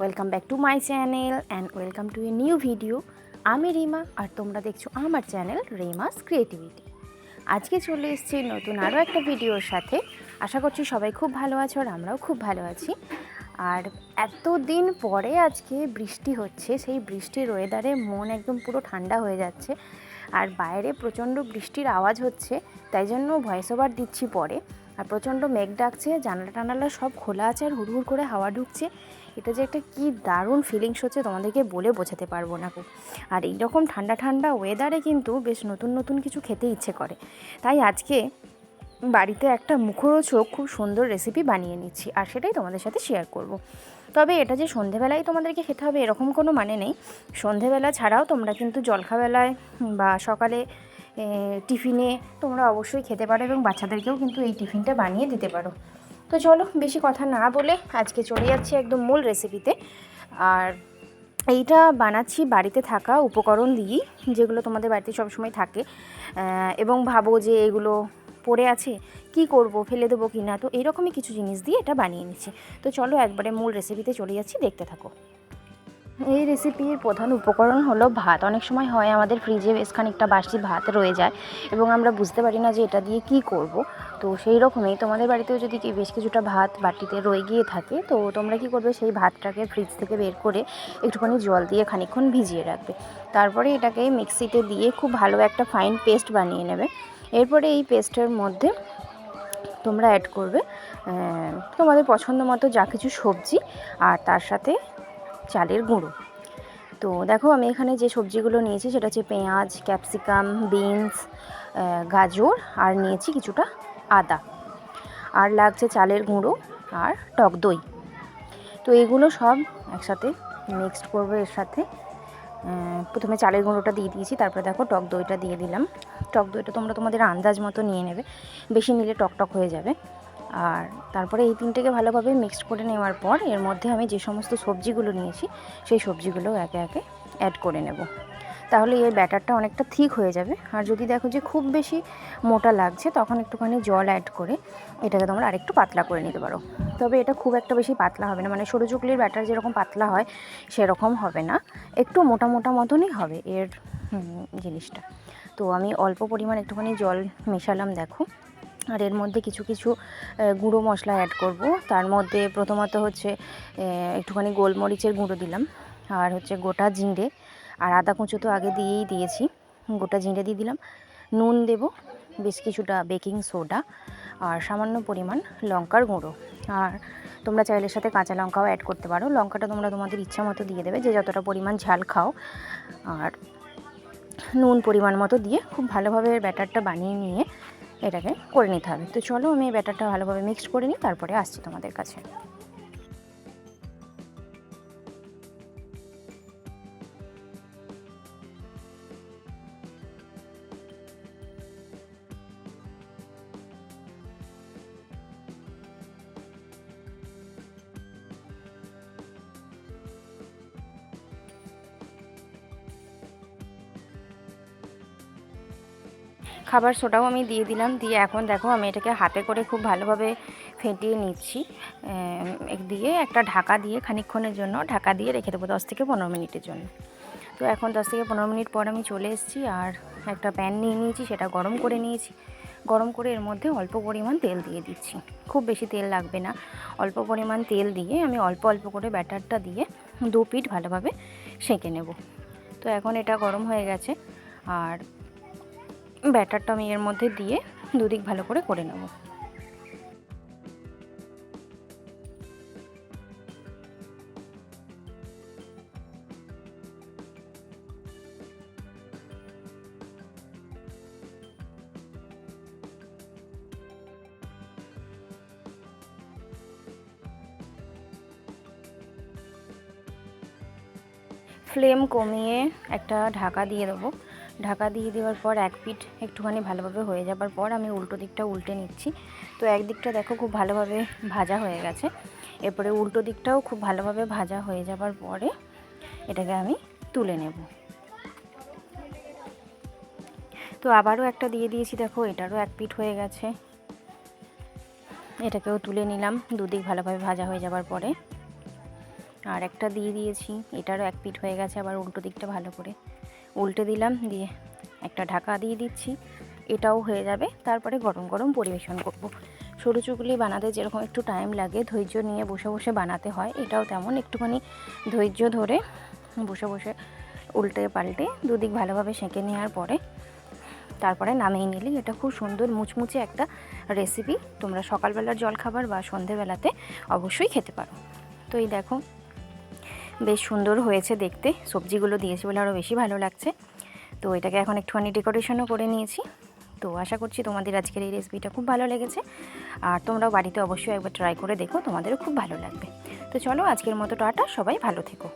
Welcome back to my channel and welcome to a new video আমি রিমা, আর তোমরা দেখছ আমার চ্যানেল রিমাস ক্রিয়েটিভিটি আজকে চলে এসেছি নতুন আরও একটা ভিডিওর সাথে। আশা করছি সবাই খুব ভালো আছো আর আমরাও খুব ভালো আছি। আর এতদিন পরে আজকে বৃষ্টি হচ্ছে, সেই বৃষ্টির ওয়েদারে মন একদম পুরো ঠান্ডা হয়ে যাচ্ছে। আর বাইরে প্রচণ্ড বৃষ্টির আওয়াজ হচ্ছে, তাই জন্য ভয়েস ওভার দিচ্ছি পরে। আর প্রচণ্ড মেঘ ডাকছে, জানালা টানালা সব খোলা আছে আর হুড়হুড় করে হাওয়া ঢুকছে। এটা যে একটা কি দারুণ ফিলিংস হচ্ছে তোমাদেরকে বলে বোঝাতে পারব না খুব আর এইরকম ঠান্ডা ঠান্ডা ওয়েদারে কিন্তু বেশ নতুন নতুন কিছু খেতে ইচ্ছে করে। তাই আজকে বাড়িতে একটা মুখরোচক খুব সুন্দর রেসিপি বানিয়ে নিচ্ছি আর সেটাই তোমাদের সাথে শেয়ার করব। তবে এটা যে সন্ধেবেলায় তোমাদেরকে খেতে হবে এরকম কোনো মানে নেই। সন্ধেবেলা ছাড়াও তোমরা কিন্তু জলখাবেলায় বা সকালে টিফিনে তোমরা অবশ্যই খেতে পারো এবং বাচ্চাদেরকেও কিন্তু এই টিফিনটা বানিয়ে দিতে পারো। তো চলো, বেশি কথা না বলে আজকে চলে যাচ্ছি একদম মূল রেসিপিতে আর এইটা বানাচ্ছি বাড়িতে থাকা উপকরণ দিয়েই, যেগুলো তোমাদের বাড়িতে সবসময় থাকে। এবং ভাবো যে এগুলো পড়ে আছে, কি করব, ফেলে দেবো কি না তো এইরকমই কিছু জিনিস দিয়ে এটা বানিয়ে নিচ্ছি। তো চলো একবারে মূল রেসিপিতে চলে যাচ্ছি, দেখতে থাকো। এই রেসিপির প্রধান উপকরণ হলো ভাত। অনেক সময় হয় আমাদের ফ্রিজে বেশ খানিকটা বাসি ভাত রয়ে যায় এবং আমরা বুঝতে পারি না যে এটা দিয়ে কি করব। তো সেই রকমই তোমাদের বাড়িতেও যদি বেশ কিছুটা ভাত বাটিতে রয়ে গিয়ে থাকে, তো তোমরা কি করবে সেই ভাতটাকে ফ্রিজ থেকে বের করে একটুখানি জল দিয়ে খানিকক্ষণ ভিজিয়ে রাখবে। তারপরে এটাকে মিক্সিতে দিয়ে খুব ভালো একটা ফাইন পেস্ট বানিয়ে নেবে। এরপরে এই পেস্টের মধ্যে তোমরা অ্যাড করবে তোমাদের পছন্দ মতো যা কিছু সবজি, আর তার সাথে চালের গুঁড়ো। তো দেখো আমি এখানে যে সবজিগুলো নিয়েছি সেটা হচ্ছে পেঁয়াজ, ক্যাপসিকাম, বিনস গাজর আর নিয়েছি কিছুটা আদা। আর লাগছে চালের গুঁড়ো আর টক দই। তো এগুলো সব একসাথে মিক্সড করব এর সাথে। প্রথমে চালের গুঁড়োটা দিয়ে দিয়েছি, তারপরে দেখো টক দইটা দিয়ে দিলাম। টক দইটা তোমরা তোমাদের আন্দাজ মতো নিয়ে নেবে। বেশি নিলে টক টক হয়ে যাবে। আর তারপরে এই তিনটেকে ভালোভাবে মিক্সড করে নেওয়ার পর এর মধ্যে আমি যে সমস্ত সবজিগুলো নিয়েছি, সেই সবজিগুলো একে একে অ্যাড করে নেব। তাহলে এই ব্যাটারটা অনেকটা ঠিক হয়ে যাবে। আর যদি দেখো যে খুব বেশি মোটা লাগছে, তখন একটুখানি জল অ্যাড করে এটাকে তোমরা আরেকটু পাতলা করে নিতে পারো। তবে এটা খুব একটা বেশি পাতলা হবে না মানে সরু চুকলির ব্যাটার যেরকম পাতলা হয়, সেরকম হবে না। একটু মোটা মোটা মতনই হবে এর জিনিসটা। তো আমি অল্প পরিমাণ একটুখানি জল মেশালাম, দেখো। আর এর মধ্যে কিছু কিছু গুঁড়ো মশলা অ্যাড করব। তার মধ্যে প্রথমত হচ্ছে একটুখানি গোলমরিচের গুঁড়ো দিলাম, আর হচ্ছে গোটা জিঁড়ে আর আদা কুঁচো তো আগে দিয়েই দিয়েছি, গোটা জিঁড়ে দিয়ে দিলাম। নুন দেব, বেশ কিছুটা বেকিং সোডা, আর সামান্য পরিমাণ লঙ্কার গুঁড়ো। আর তোমরা চাইলে সাথে কাঁচা লঙ্কাও অ্যাড করতে পারো। লঙ্কাটা তোমরা তোমাদের ইচ্ছা মতো দিয়ে দেবে, যে যতটা পরিমাণ ঝাল খাও। আর নুন পরিমাণ মতো দিয়ে খুব ভালোভাবে ব্যাটারটা বানিয়ে নিয়ে এটাকে করে নিতে হবে। তো চলো আমি ব্যাটারটা ভালোভাবে মিক্সড করে নিই, তারপরে আসছি তোমাদের কাছে। খাবার সোডাও আমি দিয়ে দিলাম, দিয়ে এখন দেখো আমি এটাকে হাতে করে খুব ভালোভাবে ফেটিয়ে নিচ্ছি। দিয়ে একটা ঢাকা দিয়ে খানিকক্ষণের জন্য ঢাকা দিয়ে রেখে দেবো দশ থেকে পনেরো মিনিটের জন্য। তো এখন দশ থেকে পনেরো মিনিট পর আমি চলে এসেছি আর একটা প্যান নিয়ে নিয়েছি, সেটা গরম করে নিয়েছি। গরম করে এর মধ্যে অল্প পরিমাণ তেল দিয়ে দিচ্ছি। খুব বেশি তেল লাগবে না। অল্প পরিমাণ তেল দিয়ে আমি অল্প অল্প করে ব্যাটারটা দিয়ে দু পিঠ ভালোভাবে সেঁকে নেব। তো এখন এটা গরম হয়ে গেছে। আর ব্যাটারটা আমি এর মধ্যে দিয়ে দুদিক ভালো করে করে নেব। ফ্লেম কমিয়ে একটা ঢাকা দিয়ে দেবো। ঢাকা দিয়ে দেওয়ার পর এক পিঠ একটুখানি ভালোভাবে হয়ে যাবার পর আমি উল্টো দিকটা উল্টে নিচ্ছি। তো একদিকটা দেখো খুব ভালোভাবে ভাজা হয়ে গেছে। এরপরে উল্টো দিকটাও খুব ভালোভাবে ভাজা হয়ে যাবার পরে এটাকে আমি তুলে নেব। তো আবারও একটা দিয়ে দিয়েছি, দেখো এটারও এক পিঠ হয়ে গেছে। এটাকেও তুলে নিলাম, দুদিক ভালোভাবে ভাজা হয়ে যাবার পরে। আর একটা দিয়ে দিয়েছি, এটারও এক পিঠ হয়ে গেছে, আবার উল্টো দিকটা ভালো করে। উল্টে দিলাম, দিয়ে একটা ঢাকা দিয়ে দিচ্ছি। এটাও হয়ে যাবে। তারপরে গরম গরম পরিবেশন করব। সরু চুগলি বানাতে যেরকম একটু টাইম লাগে, ধৈর্য নিয়ে বসে বসে বানাতে হয়। এটাও তেমন একটুখানি ধৈর্য ধরে বসে বসে উল্টে পাল্টে দুদিক ভালোভাবে সেঁকে নেওয়ার পরে তারপরে নামিয়ে নিলে এটা খুব সুন্দর মুচমুচে একটা রেসিপি তোমরা সকালবেলার জলখাবার বা সন্ধেবেলাতে অবশ্যই খেতে পারো। তো এই দেখো বেশ সুন্দর হয়েছে দেখতে। সবজিগুলো দিয়েছি বলে আরও বেশি ভালো লাগছে। তো এটাকে এখন একটুখানি ডেকোরেশনও করে নিয়েছি। তো আশা করছি তোমাদের আজকের এই রেসিপিটা খুব ভালো লেগেছে। আর তোমরাও বাড়িতে অবশ্যই একবার ট্রাই করে দেখো, তোমাদেরও খুব ভালো লাগবে। তো চলো আজকের মতো টাটা, সবাই ভালো থেকো।